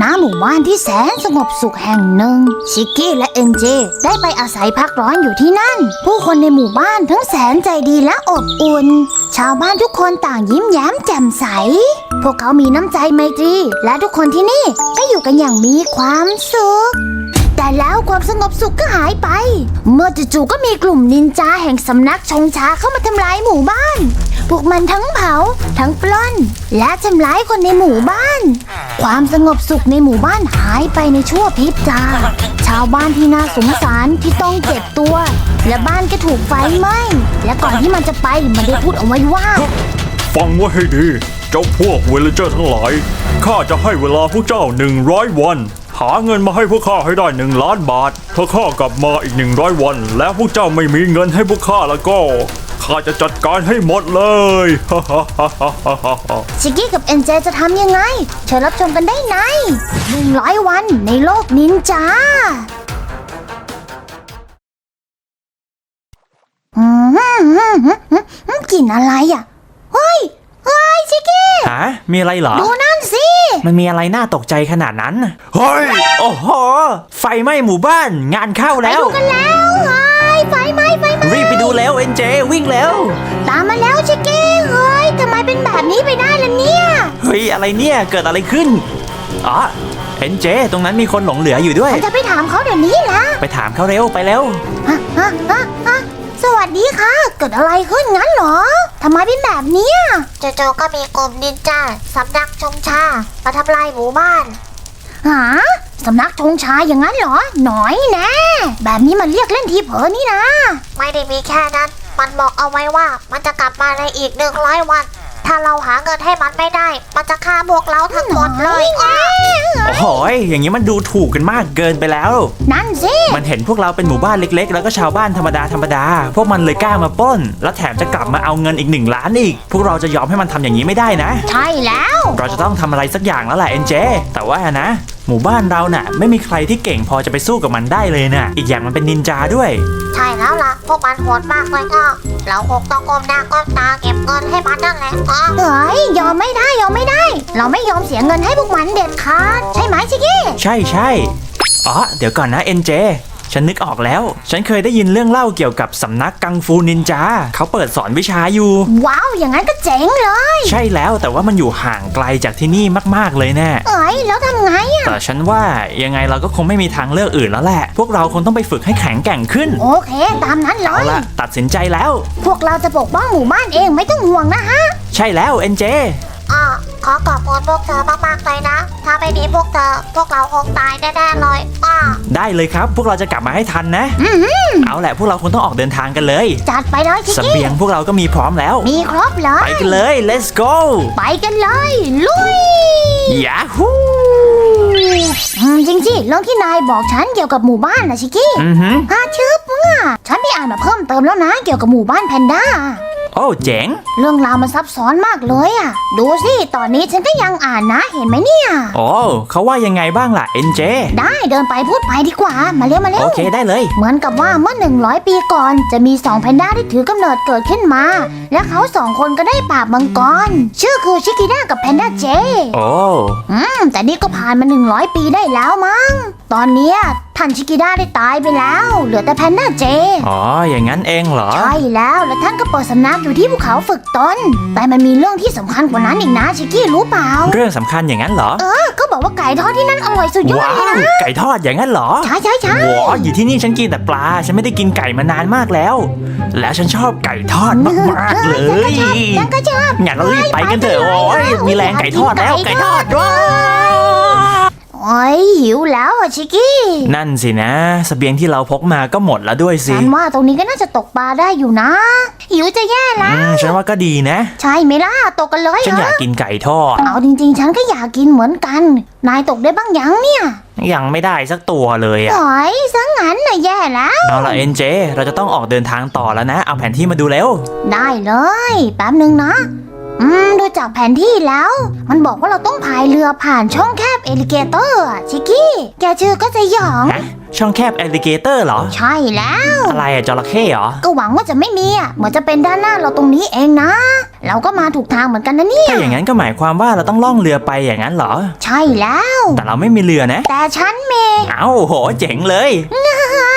ณหมู่บ้านที่แสนสงบสุขแห่งหนึ่ง ชิกกี้และเอ็นเจได้ไปอาศัยพักร้อนอยู่ที่นั่น ผู้คนในหมู่บ้านทั้งแสนใจดีและอบอุ่น ชาวบ้านทุกคนต่างยิ้มแย้มแจ่มใส พวกเขามีน้ำใจไมตรี และทุกคนที่นี่ก็อยู่กันอย่างมีความสุข แต่แล้วความสงบสุขก็หายไป เมื่อจู่ๆก็มีกลุ่มนินจาแห่งสำนักชงชาเข้ามาทำลายหมู่บ้าน พวกมันทั้งเผา ทั้งปล้น และทำร้ายคนในหมู่บ้าน ความสงบสุขในหมู่บ้านหายไปในชั่วพริบตา ชาวบ้านที่น่าสงสารที่ต้องเก็บตัว และบ้านก็ถูกไฟไหม้และก่อนที่มันจะไปมันได้พูดเอาไว้ว่า ฟังไว้ให้ดี เจ้าพวกเวลเจอร์ทั้งหลาย ข้าจะให้เวลาพวกเจ้า 100 วัน หาเงินมาให้พวกข้าให้ได้1ล้านบาท ถ้าข้ากลับมาอีก100วัน แล้วพวกเจ้าไม่มีเงินให้พวกข้าแล้วก็ข้าจะจัดการให้หมดเลยชิกกี้กับเอ็นเจจะทำยังไง เชิญรับชมกันได้ใน100วันในโลกนินจาอืมอืมอืมอืมกลิ่นอะไรอะ เฮ้ย เฮ้ยชิกกี้ ฮะ มีอะไรเหรอ ดูนั่นสิ มันมีอะไรน่าตกใจขนาดนั้น ฮ้ย โอ้โห ไฟไหม้หมู่บ้าน งานเข้าไปแล้วดูกันแล้วเฮ้ยไฟไหม้ไฟไหม้รีบไปดูแล้วเอ็นเจวิ่งแล้ว ตามมาแล้วชิกกี้เฮ้ยทำไมเป็นแบบนี้ไปได้ล่ะเนี่ย เฮ้ย อะไรเนี่ย เกิดอะไรขึ้น อ๋อ เอ็นเจ ตรงนั้นมีคนหลงเหลืออยู่ด้วยฉันจะไปถามเขาเดี๋ยวนี้นะไปถามเขาเร็วไปแล้วฮะฮะฮะฮะสวัสดีค่ะ เกิดอะไรขึ้นงั้นเหรอทำไมเป็นแบบเนี้ยจู่ๆก็มีกลุ่มนินจาสำนักชงชา มาทำลายหมู่บ้าน หาสำนักธงชายอย่างนั้นเหรอ หน่อยแน่แบบนี้มันเรียกเล่นทีเผลอนี่นะ ไม่ได้มีแค่นั้น มันบอกเอาไว้ว่ามันจะกลับมาในอีกหนึ่งร้อยวัน ถ้าเราหาเงินให้มันไม่ได้ มันจะฆ่าพวกเราทั้งหมดเลยอ้อโอ้โหยอย่างนี้มันดูถูกกันมากเกินไปแล้ว นั่นสิ มันเห็นพวกเราเป็นหมู่บ้านเล็ก ๆ แล้วก็ชาวบ้านธรรมดาธรรมดา พวกมันเลยกล้ามาปล้น แล้วแถมจะกลับมาเอาเงินอีกหนึ่งล้านอีก พวกเราจะยอมให้มันทำอย่างนี้ไม่ได้นะ ใช่แล้ว เราจะต้องทำอะไรสักอย่างแล้วแหละเอ็นเจ แต่ว่านะ หมู่บ้านเราน่ะ ไม่มีใครที่เก่งพอจะไปสู้กับมันได้เลยน่ะ อีกอย่างมันเป็นนินจาด้วย ใช่แล้วล่ะ พวกมันโหดมากเลยก็เราคงต้องก้มหน้าก้มตาเก็บเงินให้มันนั่นแหละอ้อเฮ้ยยอมไม่ได้ยอมไม่ได้ เราไม่ยอมเสียเงินให้พวกมันเด็ดขาดใช่ไหมชิกกี้ใช่ใช่อ๋อเดี๋ยวก่อนนะเอ็นเจ ฉันนึกออกแล้ว ฉันเคยได้ยินเรื่องเล่าเกี่ยวกับสำนักกังฟูนินจาเขาเปิดสอนวิชาอยู่ ว้าว อย่างนั้นก็เจ๋งเลย ใช่แล้วแต่ว่ามันอยู่ห่างไกลจากที่นี่มาก ๆ เลยแน่ เอ้ย แล้วทำไงอะแต่ฉันว่ายังไงเราก็คงไม่มีทางเลือกอื่นแล้วแหละ พวกเราคงต้องไปฝึกให้แข็งแกร่งขึ้น โอเค ตามนั้นเลเอาย ละตัดสินใจแล้ว พวกเราจะปกป้องหมู่บ้านเองไม่ต้องห่วงนะฮะ ใช่แล้วเอ็นเจ อ้อขอขอบคุณพวกเธอมากๆเลยนะ ถ้าไม่มีพวกเธอ พวกเราคงตายแน่ๆเลยอ้อได้เลยครับ พวกเราจะกลับมาให้ทันนะ เอาแหละพวกเราคงต้องออกเดินทางกันเลยจัดไปเลยชิเสกกี้บียงพวกเราก็มีพร้อมแล้ว มีครบเลไปยกันเลย let's go ไปกันเลย ลุยยาฮูอืมจริงสิเรื่องที่นายบอกฉันเกี่ยวกับหมู่บ้านนะชิกกี้อือหือฮาชืบเมื่อฉันไปอ่านมาเพิ่มเติมแล้วนะเกี่ยวกับหมู่บ้านแพนด้า โอ้เจ๋ง เรื่องราวมันซับซ้อนมากเลยอะ ดูสิ ตอนนี้ฉันก็ยังอ่านนะ เห็นไหมเนี่ย โอ้เขาว่ายังไงบ้างล่ะเอ็นเจ ได้เดินไปพูดไปดีกว่า มาเร็วมาเร็ว โอเคได้เลย เหมือนกับว่าเมื่อ 100 ปีก่อนจะมีสองแพนด้าที่ถือกำเนิดเกิดขึ้นมา และเขาสองคนก็ได้ปราบมังกร ชื่อคือชิกิด้ากับแพนด้าเจ โอ้ อืม แต่นี่ก็ผ่านมา 100 ปีได้แล้วมั้ง ตอนเนี้ย ท่านชิกิด้าได้ตายไปแล้ว เหลือแต่แพนด้าเจ อ๋อ อย่างนั้นเองเหรอ ใช่แล้ว และท่านก็เปิดสำนักอยู่ที่ภูเขาฝึกตน แต่มันมีเรื่องที่สำคัญกว่านั้นอีกนะชิกกี้รู้เปล่า เรื่องสำคัญอย่างนั้นเหรอ เออ ก็บอกว่าไก่ทอดที่นั่นอร่อยสุดยอดว้าเลยวนะไก่ทอดอย่างนั้นเหรอใช่ใช่ใช่ว้าอยู่ที่นี่ฉันกินแต่ปลา ฉันไม่ได้กินไก่มานานมากแล้ว แล้วฉันชอบไก่ทอดมากๆเลยฉันก็ชอบ งั้นเรารีบไปกันเถอะ โอ้ยมีแรงไก่ทอดแล้ว ไก่ทอดว้าว โอ้ยหิวแล้วอะชิกกี้ นั่นสินะเสบียงที่เราพกมาก็หมดแล้วด้วยสิฉันว่าตรงนี้ก็น่าจะตกปลาได้อยู่นะ หิวจะแย่แล้อืว มฉันว่าก็ดีนะ ใช่ไหมล่ะ ตกกันเลยฉันเหรอยาอกกินไก่ทอด เอาจริง ๆ ฉันก็อยากกินเหมือนกัน นายตกได้บ้างยังเนี่ยยังไม่ได้สักตัวเลยอะโอ้ยสังงั้นน่ะแย่แล้ว เอาละเอ็นเจ เราจะต้องออกเดินทางต่อแล้วนะ เอาแผนที่มาดูเร็ว ได้เลย แป๊บหนึ่งนะ อืม ดูจากแผนที่แล้ว มันบอกว่าเราต้องพายเรือผ่านช่องแคบเอลิเกเตอร์อะชิกกี้ แกชื่อก็จะหยอง ฮะ ช่องแคบ a อ l ิเกเตอร์เหรอ ใช่แล้ว อะไรอะจระเข้เหรอ ก็หวังว่าจะไม่มีอะเหมือนจะเป็นด้านหน้าเราตรงนี้เองนะ เราก็มาถูกทางเหมือนกันนะเนี่ย ถ้าอย่างนั้นก็หมายความว่าเราต้องล่องเรือไปอย่างนั้นเหรอ ใช่แล้ว แต่เราไม่มีเรือนะ แต่ฉันมี เอ้าโหเจ๋งเลย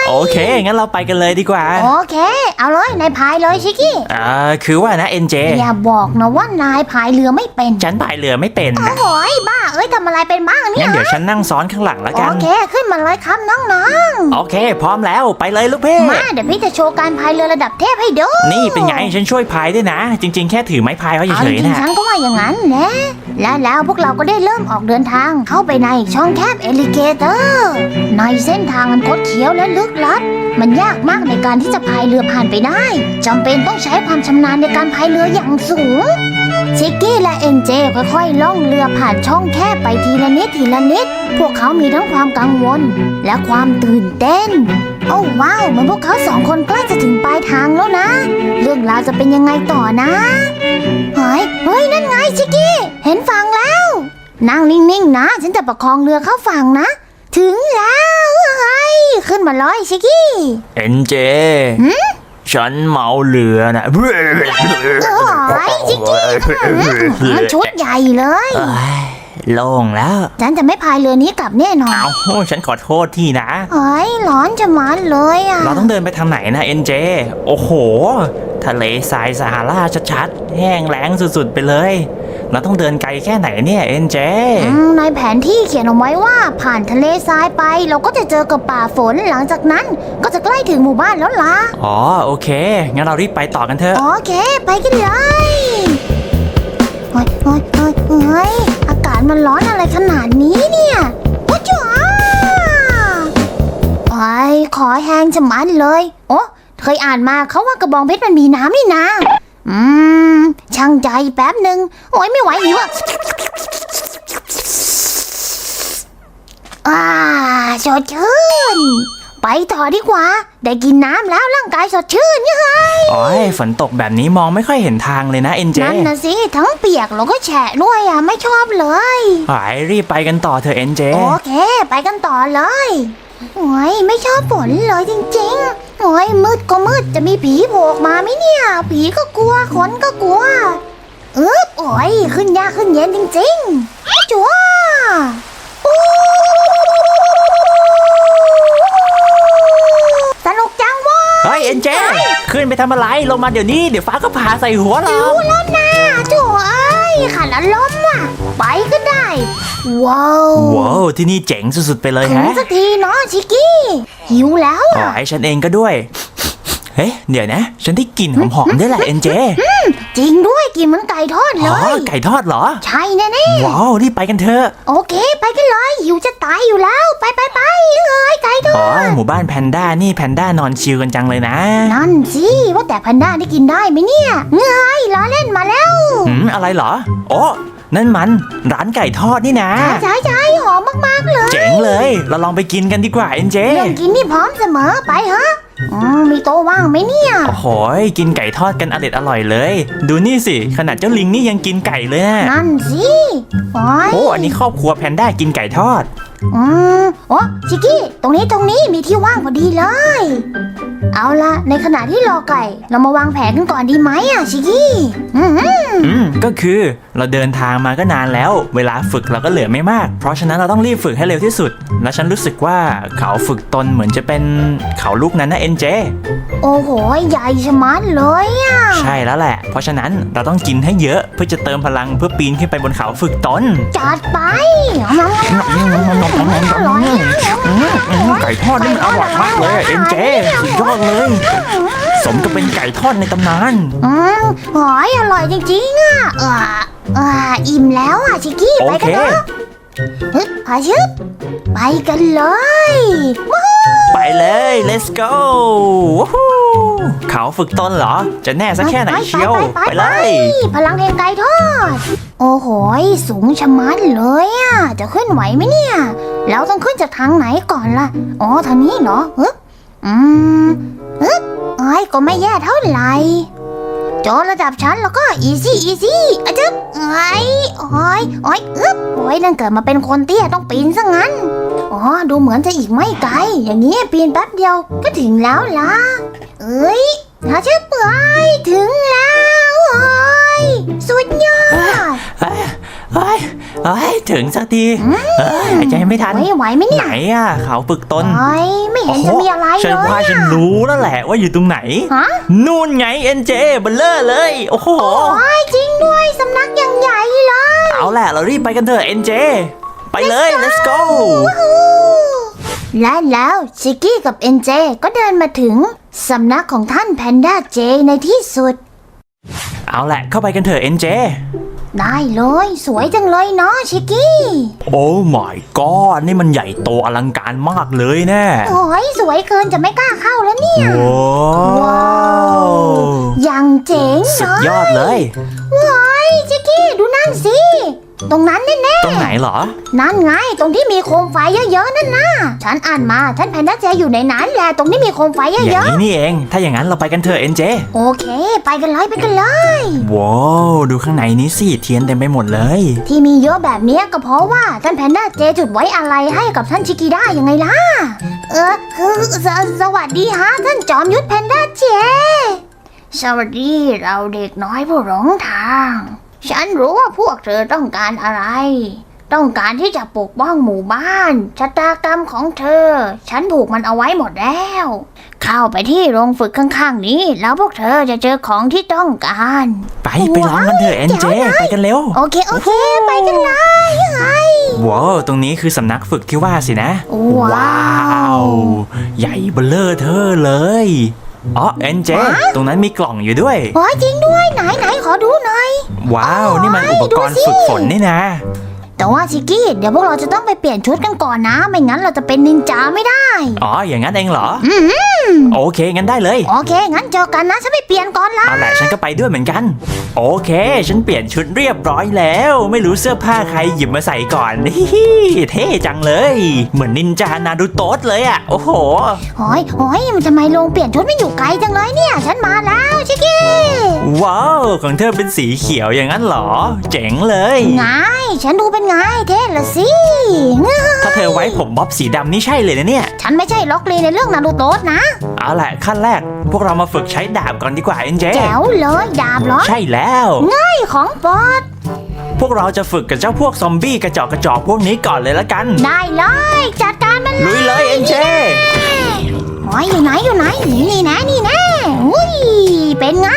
โอเค งั้นเราไปกันเลยดีกว่าโอเค เอาเลยนายพายเลยชิคกี้อ่าคือว่านะเอ็นเจอย่าบอกนะว่านายพายเรือไม่เป็นฉันพายเรือไม่เป็นโอ้นะโหบ้าเอ้ยทำอะไรเป็นบ้างเนี่งั้ยนเดี๋ยวฉันนั่งซ้อนข้างหลังแล้วโอกันเคขึ้นมาเลยครับน้องโอเค พร้อมแล้วไปเลยลูกเพ่ๆมาเดี๋ยวพี่จะโชว์การพายเรือระดับเทพให้ดูนี่เป็นไงฉันช่วยพายด้วยนะ จริง ๆ แค่ถือไม้พายเขาเอาเฉจยริๆงนะ ๆฉันก็ว่าอย่างนั้นนะ และแล้วพวกเราก็ได้เริ่มออกเดินทางเข้าไปในช่องแคบเอลิเกเตอร์ ในเส้นทางอันคดเคี้ยวและลึกลับ มันยากมากในการที่จะพายเรือผ่านไปได้จำเป็นต้องใช้ความชำนาญในการพายเรืออย่างสูง ชิกกี้และเอ็นเจค่อยๆล่องเรือผ่านช่องแคบไปทีละนิดทีละนิด พวกเขามีทั้งความกังวล และความตื่นเต้น โอ้ว้าวเหมือนพวกเขาสองคนใกล้จะถึงปลายทางแล้วนะ เรื่องราวจะเป็นยังไงต่อนะเฮ้ยเฮ้ยนั่นไงชิกกี้ เห็นฝั่งแล้วนั่งนิ่งๆนะ ฉันจะประคองเรือเข้าฝั่งนะ ถึงแล้วเฮ้ยขึ้นมาเลยชิกกี้ เอ็นเจ ฉันเมาเรือนะเอ้ยชิกกี้มันชุดใหญ่เลย เอ้ย โล่งแล้ว ฉันจะไม่พายเรือนี้กลับแน่นอนเอาฉันขอโทษที่นะ เฮ้ยร้อนจะมันเลยอะ เราต้องเดินไปทางไหนนะเอ็นเจ โอ้โห ทะเลทรายซาฮาราชัดๆ แห้งแล้งสุดๆไปเลย เราต้องเดินไกลแค่ไหนเนี่ยเอ็นเจ อืมในแผนที่เขียนเอาไว้ว่าผ่านทะเลทรายไป เราก็จะเจอกับป่าฝนหลังจากนั้นก็จะใกล้ถึงหมู่บ้านแล้วล่ะ อ๋อโอเค งั้นเรารีบไปต่อกันเถอะ โอเค ไปกันเลยเฮ้ยเฮ้ยเฮ้ยเฮ้ยอากาศ มันร้อนอะไรขนาดนี้เนี่ยโอ้จ๋าไอ้ขอแห้งชะมัดเลย โอ้เคยอ่านมาเขาว่ากระบองเพชรมันมีน้ำนี่นะ อืม ช่างใจแป๊บหนึ่งโอ้ยไม่ไหวหิวอะอ่าสดชื่น ไปต่อดีกว่า ได้กินน้ำแล้วร่างกายสดชื่นเนี่ยอ๋อ ฝนตกแบบนี้มองไม่ค่อยเห็นทางเลยนะเอ็นเจนั่นนะสิทั้งเปียกแล้วก็แฉะด้วยอะไม่ชอบเลยหายรีบไปกันต่อเถอะเอ็นเจโอเค ไปกันต่อเลยโอ้ยไม่ชอบฝนเลยจริงๆโอ้ยมืดก็มืดจะมีผีโผล่ออกมาไหมเนี่ย ผีก็กลัวคนก็กลัวเออโอ้ยขึ้นยากขึ้นเย็นจริงๆจัวอู้ เว้ยเฮ้ยเอ็นเจขึ้นไปทำอะไรลงมาเดี๋ยวนี้ เดี๋ยวฟ้าก็ผ่าใส่หัวเรารู้แล้วนะจัวเอ้ยขันอารมณ์อะ ไปก็ได้ ว้าวว้าวที่นี่เจ๋งสุดๆไปเลยถึงฮะสักทีเนาะชิกกี้ หิวแล้วอ๋ออะ ไอฉันเองก็ด้วย เฮ้ยเดี๋ยวนะ ฉันได้กลิ่นหอมๆด้วยแหละเอ็นเจ จริงด้วยกินเหมือนไก่ทอดเลอ๋อย ไก่ทอดเหรอ ใช่แน่ว้าวรีบไปกันเถอะๆโอเค ไปกันเลยหิวจะตายอยู่แล้ว ไปไปไปเอ้ยไก่ทออ๋อดหมู่บ้านแพนด้านี่แพนด้านอนชิลกันจังเลยนะนั่นสิว่าแต่แพนด้าได้กินได้ไหมเนี่ยเงยล้อเล่นมาแล้วหืมอะไรเหรอโอ้นั่นมันร้านไก่ทอดนี่นะ ใช่ใช่หอมมากๆเลย เจ๋งเลย เราลองไปกินกันดีกว่าเอ็นเจ เรื่องกินนี่พร้อมเสมอไปฮะ อืมมีโต๊ะว่างไหมเนี่ย โอ้โหยกินไก่ทอดกันอร่อยอร่อยเลย ดูนี่สิ ขนาดเจ้าลิงนี่ยังกินไก่เลยนะนั่นสิโอ้ยโอ้อันนี้ครอบครัวแพนด้ากินไก่ทอด อืมโอ้ชิกกี้ ตรงนี้ตรงนี้มีที่ว่างพอดีเลย เอาละในขณะที่รอไก่ เรามาวางแผนกันก่อนดีไหมอะชิกกี้อืมอืมก็คือเราเดินทางมาก็นานแล้ว เวลาฝึกเราก็เหลือไม่มาก เพราะฉะนั้นเราต้องรีบฝึกให้เร็วที่สุด และฉันรู้สึกว่าเขาฝึกตนเหมือนจะเป็นเขาลูกนั้นนะเอ็นเจ โอ้โหใหญ่ชะมัดเลยอะใช่แล้วแหละ เพราะฉะนั้นเราต้องกินให้เยอะเพื่อจะเติมพลังเพื่อปีนขึ้นไปบนเขาฝึกตน จัดไปอร่อยไก่ทอดนี่มันอร่อยมากเลยเอ็นเจสุดยอดเลย สมกับเป็นไก่ทอดในตำนานอืมหอยอร่อยจริงๆอะเออเอออิ่มแล้วอะชิกกี้โอไปเคกันเถอะฮึบพาชึบไปกันเลยว้าวไป เลย let's go วู้ฮู้เขาฝึกตนเหรอ จะแน่สักแค่ไหนเชียว ไปเลย พลังแห่งไก่ทอด โอ้โหยสูงชะมัดเลยอะ จะขึ้นไหวไหมเนี่ย เราต้องขึ้นจากทางไหนก่อนล่ะ อ๋อทางนี้เหรอฮึบอืมฮึบไอ้ยก็ไม่แย่เท่าไหร่โจระดับชั้นแล้วก็ easy easy อะจึ๊บไอ้ยโอ้ยโอ้ยอึ๊บโอ้ยนั่นเกิดมาเป็นคนเตี้ยต้องปีนซะงั้น อ๋อ ดูเหมือนจะอีกไม่ไกล อย่างนี้ปีนแป๊บเดียวก็ถึงแล้วล่ะ เอ้ยถ้าจะเปื่อยถึงแล้วโอ้ยสุดยอดเฮ้ยเฮ้ยเฮ้ยถึงสักทีเฮ้ยหายใจไม่ทัน ไม่ไหวไหมเนี่ไหนยอะเขาฝึกตน โอ้ยไม่เห็นจะมีอะไรฉันเลยว่าฉันอะรู้แล้วแหละว่าอยู่ตรงไหน ฮะนู่นไงเอ็นเจเบลเลอร์เลย โอ้โห โอ้ยจริงด้วยสำนักอย่างใหญ่เลย เอาแหละเรารีบไปกันเถอะเอ็นเจ ไปเลย let's go และแล้วชิกกี้กับเอ็นเจก็เดินมาถึงสำนักของท่านแพนด้าเจในที่สุด เอาแหละเข้าไปกันเถอะเอ็นเจ ได้เลย สวยจังเลยเนาะชิกกี้ โอ้ my god นี่มันใหญ่โตอลังการมากเลยแน่โอ้ยสวยเกินจะไม่กล้าเข้าแล้วเนี่ย ว้าวยังเจ๋งสุดเนาะยอดเลยว้ายชิกกี้ดูนั่นสิ ตรงนั้นแน่ตรงไหน เหรอๆนั่นไง ตรงที่มีโคมไฟเยอะๆนั่นนะฉันอ่านมาท่านแพนด้าเจอยู่ในนั้นแหละตรงที่มีโคมไฟเยอย่างอะนี้นี่เอง ถ้าอย่างนั้นเราไปกันเถอะเอ็นเจๆโอเค ไปกันเลยไปกันเลย ว้าวดูข้างในนี้สิเทียนเต็มไปหมดเลย ที่มีเยอะแบบเนี้ยก็เพราะว่าท่านแพนด้าเจจุดไว้อะไรให้กับท่านชิกิได้ยังไงล่ะ เออคือสสวัสดีฮะท่านจอมยุทธแพนด้าเจ สวัสดีเราเด็กน้อยผู้หลงทาง ฉันรู้ว่าพวกเธอต้องการอะไร ต้องการที่จะปกป้องหมู่บ้านชะตากรรมของเธอ ฉันผูกมันเอาไว้หมดแล้ว เข้าไปที่โรงฝึกข้างๆนี้ แล้วพวกเธอจะเจอของที่ต้องการ ไปไปลองกันเถอะเอ็นเจเดี๋ยวนะไปกันเร็ว โอเค โอเค ไปกันเลยยังไงว้าวตรงนี้คือสำนักฝึกที่ว่าสินะ ว้าววใหญ่เบลเลอร์เธอเลยอ๋อเอ็นเจ ตรงนั้นมีกล่องอยู่ด้วยโอ้ยจริงด้วยไหนไหนขอดูหน่อย ว้าว นี่มันอุปกรณ์ดูสิฝึกฝนนี่นะ แต่ว่าชิกกี้เดี๋ยวพวกเราจะต้องไปเปลี่ยนชุดกันก่อนนะ ไม่งั้นเราจะเป็นนินจาไม่ได้ อ๋อ อย่างนั้นเองเหรออโอเค งั้นได้เลยโอเค งั้นเจอกันนะฉันไปเปลี่ยนก่อนละเอาแหละฉันก็ไปด้วยเหมือนกัน โอเค ฉันเปลี่ยนชุดเรียบร้อยแล้ว ไม่รู้เสื้อผ้าใครหยิบมาใส่ก่อนฮิฮิเท่จังเลย เหมือนนินจานาดูโตะเลยอะโอ้โห โอ้ยโอ้ยมันทำไมลงเปลี่ยนชุดไม่อยู่ไกลจังเลยเนี่ย ฉันมาแล้วชิกกี้ว้าว ของเธอเป็นสีเขียวอย่างนั้นเหรอ เจ๋งเลย ไงฉันดูเป็นไงเท่ละสิถ้าเธอไว้ผมบ๊อบสีดำนี่ใช่เลยนะเนี่ย ฉันไม่ใช่ล็อกลีในเรื่องนารูโตะนะ เอาแหละขั้นแรก พวกเรามาฝึกใช้ดาบก่อนดีกว่าเอ็นเจแจ๋วเลยดาบเหรอ ใช่แล้วไอ้ของโปอดพวกเราจะฝึกกับเจ้าพวกซอมบี้กระจอกกระจอกพวกนี้ก่อนเลยละกัน ได้เลย จัดการมันลุยเลยเอ็นเจโอ้ยอยู่ไหนอยู่ไหนนี่นะนี่นะอุ้ยเป็นไง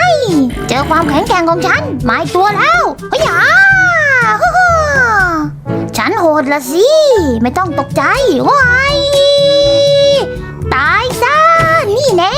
เจอความแข็งแกร่งของฉันหมายตัวแล้วเฮ้ยอ่าฮู้ฮู้ฉันโห ดละสิ ไม่ต้องตกใจว้ายตายซะนี่แน่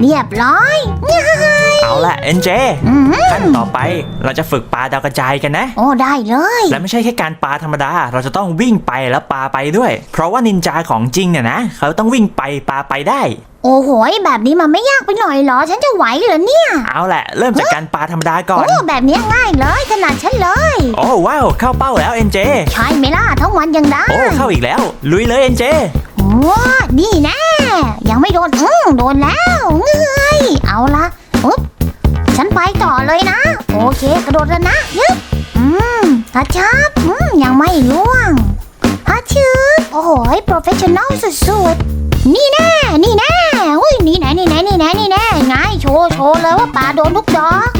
เรียบร้อยง่ย เอาละเอ็นเจอืมขั้นต่อไปเราจะฝึกปาดาวกระจายกันนะ โอ้ได้เลย และไม่ใช่แค่การปาธรรมดา เราจะต้องวิ่งไปแล้วปาไปด้วย เพราะว่านินจาของจริงเนี่ยนะ เขาต้องวิ่งไปปาไปได้ โอ้โหยแบบนี้มันไม่ยากไปหน่อยเหรอ ฉันจะไหวเหรอเนี่ย เอาแหละ เริ่มจากการปาธรรมดาก่อน โอ้แบบนี้ง่ายเลยถนัดฉันเลย โอ้ว้าวเข้าเป้าแล้วเอ็นเจ ใช่ไหมล่ะทั้งวันยังได้ โอ้เข้าอีกแล้ว ลุยเลยเอ็นเจว้านี่แน่ยังไม่โดนอืมโดนแล้วเงยเอาละุ๊บฉันไปต่อเลยนะ โอเค กระโดดแล้วนะยึบอืมอาชับอืมยังไม่ล่วงอาชืบโอ้โหโปรเฟชชั่นอลสุดๆ นี่แน่ นี่แน่ อุ้ย นี่แน่ นี่แน่ นี่แน่ นี่แน่ ไง โชว์ โชว์เลยว่าป่าโดนทุกดอก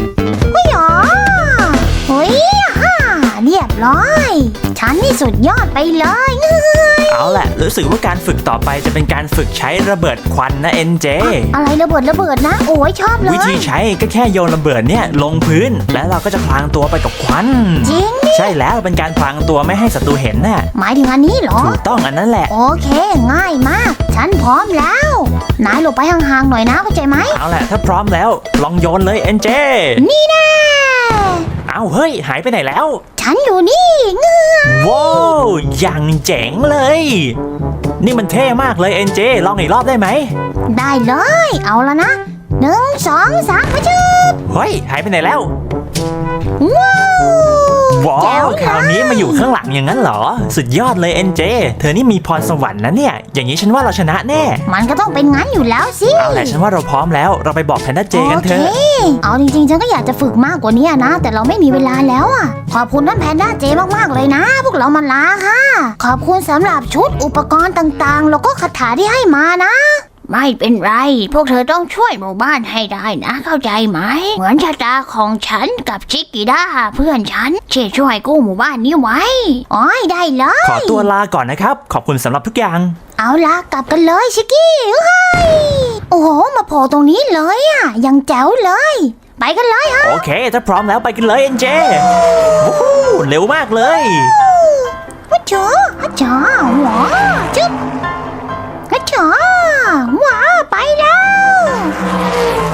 สุดยอดไปเลยเงยเอาแหละรู้สึกว่าการฝึกต่อไปจะเป็นการฝึกใช้ระเบิดควันนะเอ็นเจอะไรระเบิดระเบิดนะ โอ้ยชอบเลย วิธีใช้ก็แค่โยนระเบิดเนี่ยลงพื้น แล้วเราก็จะพลางตัวไปกับควัน จริง ใช่แล้วเป็นการพลางตัวไม่ให้ศัตรูเห็นน่ะหมายถึงอันนี้เหรอ ถูกต้องอันนั้นแหละ โอเค ง่ายมาก ฉันพร้อมแล้วนายหลบไปห่างๆหน่อยนะเข้าใจไหมเอาแหละถ้าพร้อมแล้ว ลองโยนเลยเอ็นเจนี่แน่เอาเฮ้ย หายไปไหนแล้ว ฉันอยู่นี่เงือว้าวอย่างเจ๋งเลย นี่มันเท่มากเลยเอ็นเจลองอีกรอบได้ไหมได้เลย เอาละนะหนึ่งสองสามมาชืบเฮ้ย หายไปไหนแล้ว ว้าว ว้าแจ๋ววคราวนี้มาอยู่ข้างหลังอย่างนั้นเหรอ สุดยอดเลยเอ็นเจเธอนี่มีพรสวรรค์นะเนี่ย อย่างนี้ฉันว่าเราชนะแน่ มันก็ต้องเป็นงั้นอยู่แล้วสิเอาแหละฉันว่าเราพร้อมแล้วเราไปบอกแพนด้าเจกันเถอะโอเคเอาจริงๆ ฉันก็อยากจะฝึกมากกว่านี้นะ แต่เราไม่มีเวลาแล้วอะ ขอบคุณท่านแพนด้าเจมากๆเลยนะ พวกเรามาลาค่ะ ขอบคุณสำหรับชุดอุปกรณ์ต่างๆ แล้วก็คาถาที่ให้มานะ ไม่เป็นไร พวกเธอต้องช่วยหมู่บ้านให้ได้นะ เข้าใจไหม เหมือนชะตาของฉันกับชิกิด้าเพื่อนฉันที่ช่วยกู้หมู่บ้านนี้ไว้อ๋อยได้เลย ขอตัวลาก่อนนะครับ ขอบคุณสำหรับทุกอย่าง เอาละกลับกันเลยชิกกี้เฮ้ยโอ้โห มาโผล่ตรงนี้เลยอะ ยังแจ๋วเลย ไปกันเลยฮะโอเค ถ้าพร้อมแล้วไปกันเลยเอ็นเจวู้ฮู้เร็วมากเลย ฮัจจ๋าฮัจจ๋าว้าจึ๊บฮัจจ๋า ว้าไปแล้ว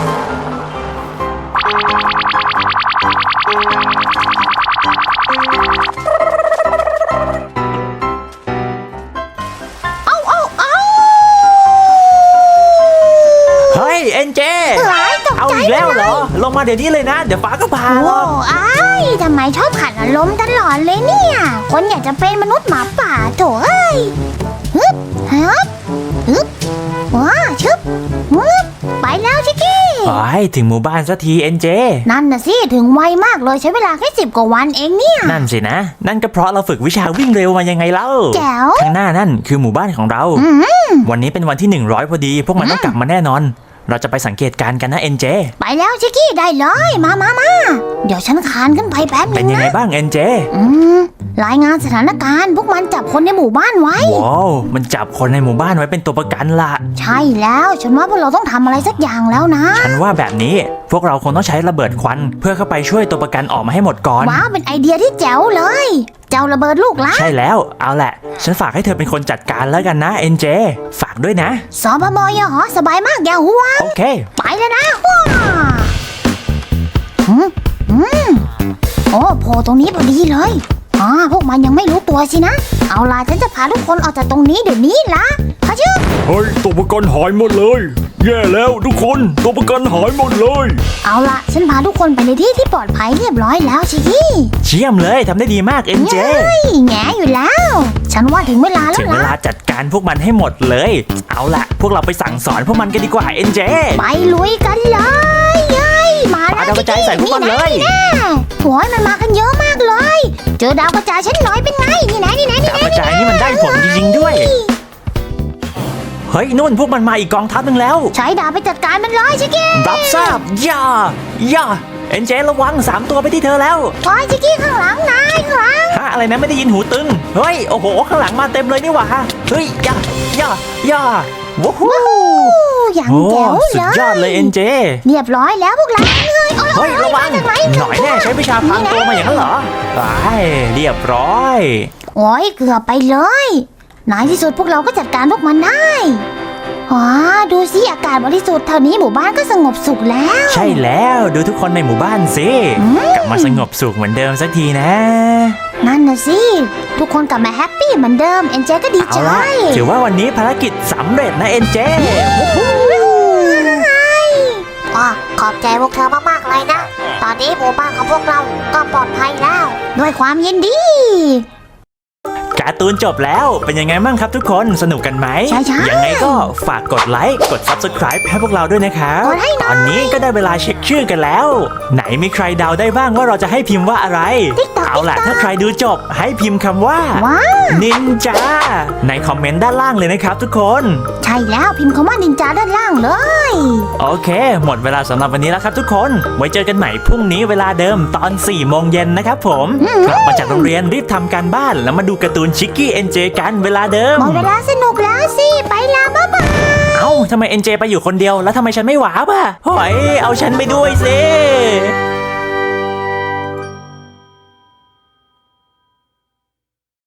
เอาเอาเอาเฮ้ยเอ็นเจเฮ้ยตกเอาใจอีกแล้วเหรเลอยลงมาเดี๋ยวนี้เลยนะ เดี๋ยวฟ้าก็พาหรโอ้อกไอ้ายทำไมชอบขัดอารมณ์ตลอดเลยเนี่ย คนอยากจะเป็นมนุษย์หมาป่าโถเอ้ยฮึบฮึบฮึบว้าชึบฮึบ ไปแล้วชิคกี้ไปถึงหมู่บ้านสักทีเอ็นเจ นั่นน่ะสิ ถึงไวมากเลยใช้เวลาแค่สิบกว่าวันเองเนี่ย นั่นสินะ นั่นก็เพราะเราฝึกวิชาวิ่งเร็วมายังไงเล่าแจ๋วข้างหน้านั่นคือหมู่บ้านของเราอืมวันนี้เป็นวันที่ 100 พอดี พวกมันต้องกลับมาแน่นอน เราจะไปสังเกตการณ์กันนะเอ็นเจ ไปแล้วชิคกี้ได้เลยมามามาเดี๋ยวฉันคานขึ้นไปแป๊บนึเป็นงยังไงนะบ้างเอ็นเจ อืมรายงานสถานการณ์พวกมันจับคนในหมู่บ้านไว้ ว้าวมันจับคนในหมู่บ้านไว้เป็นตัวประกันละใช่แล้วฉันว่าพวกเราต้องทำอะไรสักอย่างแล้วนะ ฉันว่าแบบนี้พวกเราคงต้องใช้ระเบิดควัน เพื่อเข้าไปช่วยตัวประกันออกมาให้หมดก่อน ว้าวเป็นไอเดียที่แจ๋วเลย เจ้าระเบิดลูกละใช่แล้ว เอาแหละ ฉันฝากให้เธอเป็นคนจัดการแล้วกันนะเอ็นเจ ฝากด้วยนะสพมยหอสบายมากอย่าหัวโอเค ไปแล้วนะว้าอืมอืมโอ้โผล่ตรงนี้พอดีเลยอ๋อพวกมันยังไม่รู้ตัวสินะ เอาล่ะฉันจะพาทุกคนออกจากตรงนี้เดี๋ยวนี้ละพะชื่อเฮ้ยตัวประกันหายหมดเลย แย่แล้วทุกคนตัวประกันหายหมดเลย เอาล่ะฉันพาทุกคนไปในที่ที่ปลอดภัยเรียบร้อยแล้วชิคกี้เชี่ยมเลยทำได้ดีมากเอ็นเจเฮ้ยแงอยู่แล้ว ฉันว่าถึงเวลาแล้ถึวงเวล่ะลาจัดการพวกมันให้หมดเลย เอาล่ะ พวกเราไปสั่งสอนพวกมันกันดีกว่าเอ็นเจ ไปลุยกันเลยเย้ยมาปาแล้วดาวกระจายใส่พวกมันเลยแน่โอ้ยมันมากันเยอะมากเลย เจอดาวกระจายฉันน้อยเป็นไงนี่ไหนนี่ไหนนี่ดาวไหนกระจายนี่มันได้ผลจริงๆด้วย เฮ้ยนุ่นพวกมันมาอีกกองทัพหนึ่งแล้ว ใช้ดาวไปจัดการมันเลยชิคกี้รับทราบย่าย่าเอ็นเจระวังสามตัวไปที่เธอแล้วโอ้ยชิคกี้ข้างหลังนายข้างหลังฮะอะไรนะไม่ได้ยินหูตึงเฮ้ยโอ้โหข้างหลังมาเต็มเลยนี่หว่าเฮ้ยย่าย่าย่าว้าวอู้อย่างโอ้แจ๋วสุดยอดเลยเอ็นเจ เรียบร้อยแล้วพวกเราเลยโอ้ยเฮ้ยระวังมาจากไหนหน่อยแน่ใช้วิชาพรางตัวมาอย่างนั้นเหรอไปเรียบร้อย โอ้ยเกือบไปเลย ในที่สุดพวกเราก็จัดการพวกมันได้อ๋อดูสิอากาศบริสุทธิ์เท่านี้หมู่บ้านก็สงบสุขแล้ว ใช่แล้วดูทุกคนในหมู่บ้านสิอืมกลับมาสงบสุขเหมือนเดิมสักทีนะ นั่นน่ะสิ ทุกคนกลับมาแฮปปี้เหมือนเดิมเอ็นเจก็ดีเอาใจละถือว่าวันนี้ภารกิจสำเร็จนะเอ็นเจอ๋อขอบใจพวกเธอมากๆเลยนะ ตอนนี้หมู่บ้านของพวกเราก็ปลอดภัยแล้ว ด้วยความยินดี การ์ตูนจบแล้วเป็นยังไงบ้างครับทุกคนสนุกกันไหมใช่ๆยังไงก็ฝากกดไลค์กด Subscribe ให้พวกเราด้วยนะครับกดให้หน่อย ตอนนี้ก็ได้เวลาเช็คชื่อกันแล้ว ไหนมีใครเดาได้บ้างว่าเราจะให้พิมพ์ว่าอะไร TikTok เอาล่ะถ้าใครดูจบให้พิมพ์คำว่า ว้าวนินจา ในคอมเมนต์ด้านล่างเลยนะครับทุกคน ใช่แล้วพิมพ์คำว่านินจาด้านล่างเลย โอเค หมดเวลาสำหรับวันนี้แล้วครับทุกคน ไว้เจอกันใหม่พรุ่งนี้เวลาเดิมตอน4โมงเย็นนะครับผม กลับมาจากโรงเรียนรีบทำการบ้านแล้วมาดูการ์ตูนชิกกี้เอ็นเจกันเวลาเดิม หมดเวลาสนุกแล้วสิ ไปลาบ๊ายบายเอ้าทำไมเอ็นเจไปอยู่คนเดียวแล้วทำไมฉันไม่หวาบอะหอยเอาฉันไปด้วยสิ